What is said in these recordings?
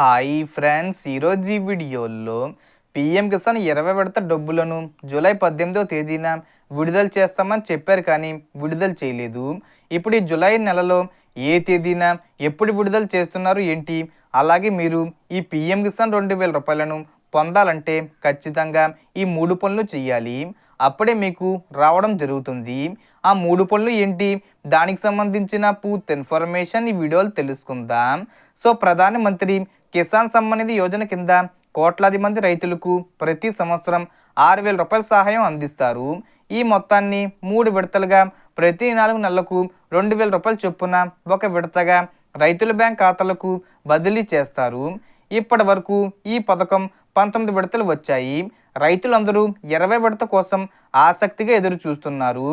Hi friends ఈరోజు ఈ వీడియోలో పిఎం కిసాన్ ఇరవై విడత డబ్బులను జూలై పద్దెనిమిదవ తేదీన విడుదల చేస్తామని చెప్పారు కానీ విడుదల చేయలేదు. ఇప్పుడు ఈ జూలై నెలలో ఏ తేదీన ఎప్పుడు విడుదల చేస్తున్నారు ఏంటి? అలాగే మీరు ఈ పిఎం కిసాన్ రెండు వేల రూపాయలను పొందాలంటే ఖచ్చితంగా ఈ మూడు పనులు చేయాలి. అప్పుడే మీకు రావడం జరుగుతుంది. ఆ మూడు పనులు ఏంటి? దానికి సంబంధించిన పూర్తి ఇన్ఫర్మేషన్ ఈ వీడియోలు తెలుసుకుందాం. సో ప్రధానమంత్రి కిసాన్ సమ్మాన్ నిధి యోజన కింద కోట్లాది మంది రైతులకు ప్రతి సంవత్సరం ఆరు వేల రూపాయల సహాయం అందిస్తారు. ఈ మొత్తాన్ని మూడు విడతలుగా ప్రతి నాలుగు నెలలకు రెండు వేల రూపాయల చొప్పున ఒక విడతగా రైతుల బ్యాంక్ ఖాతాలకు బదిలీ చేస్తారు. ఇప్పటి వరకు ఈ పథకం పంతొమ్మిది విడతలు వచ్చాయి. రైతులందరూ ఇరవై విడత కోసం ఆసక్తిగా ఎదురు చూస్తున్నారు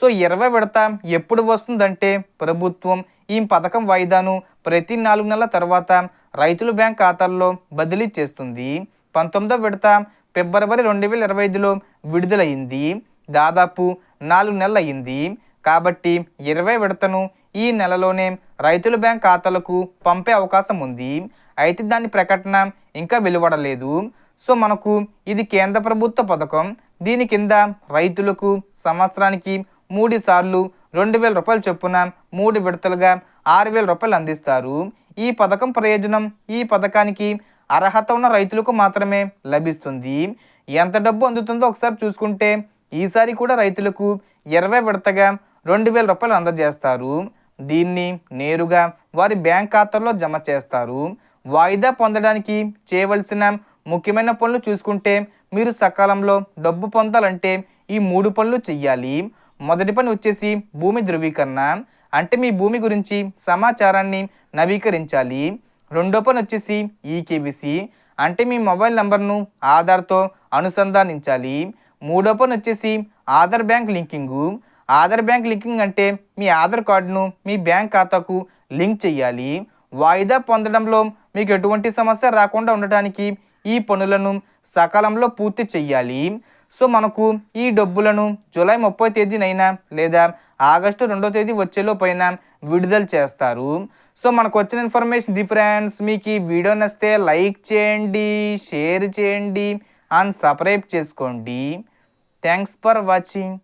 సో ఇరవై విడత ఎప్పుడు వస్తుందంటే ప్రభుత్వం ఈ పథకం వాయిదాను ప్రతి నాలుగు నెలల తర్వాత రైతుల బ్యాంక్ ఖాతాల్లో బదిలీ చేస్తుంది. పంతొమ్మిదో విడత ఫిబ్రవరి రెండు వేల ఇరవై ఐదులో విడుదలయ్యింది దాదాపు నాలుగు నెలలు అయింది కాబట్టి ఇరవై విడతను ఈ నెలలోనే రైతుల బ్యాంక్ ఖాతాలకు పంపే అవకాశం ఉంది. అయితే దాని ప్రకటన ఇంకా వెలువడలేదు. సో మనకు ఇది కేంద్ర ప్రభుత్వ పథకం. దీని కింద రైతులకు సంవత్సరానికి మూడు సార్లు రెండు వేల రూపాయల చొప్పున మూడు విడతలుగా ఆరు వేల రూపాయలు అందిస్తారు. ఈ పథకం ప్రయోజనం ఈ పథకానికి అర్హత ఉన్న రైతులకు మాత్రమే లభిస్తుంది. ఎంత డబ్బు అందుతుందో ఒకసారి చూసుకుంటే ఈసారి కూడా రైతులకు ఇరవై విడతగా రెండు వేల రూపాయలు అందజేస్తారు. దీన్ని నేరుగా వారి బ్యాంక్ ఖాతాల్లో జమ చేస్తారు. వాయిదా పొందడానికి చేయవలసిన ముఖ్యమైన పనులు చూసుకుంటే మీరు సకాలంలో డబ్బు పొందాలంటే ఈ మూడు పనులు చెయ్యాలి. మొదటి పని వచ్చేసి భూమి ధృవీకరణ. అంటే మీ భూమి గురించి సమాచారాన్ని నవీకరించాలి. రెండో పని వచ్చేసి ఈకేవిసి అంటే మీ మొబైల్ నంబర్ను ఆధార్తో అనుసంధానించాలి. మూడో పని వచ్చేసి Aadhaar bank linking. Aadhaar bank linking అంటే మీ ఆధార్ కార్డును మీ బ్యాంక్ ఖాతాకు లింక్ చేయాలి. వాయిదా పొందడంలో మీకు ఎటువంటి సమస్య రాకుండా ఉండటానికి ఈ పనులను సకాలంలో పూర్తి చెయ్యాలి సో మనకు ఈ డబ్బులను జూలై ముప్పై తేదీనైనా లేదా ఆగస్టు రెండో తేదీ వచ్చేలోపైన విడుదల చేస్తారు. సో మనకు వచ్చిన ఇన్ఫర్మేషన్ ది ఫ్రెండ్స్ మీకు ఈ వీడియో నచ్చితే లైక్ చేయండి షేర్ చేయండి అండ్ సబ్స్క్రైబ్ చేసుకోండి. Thanks for watching.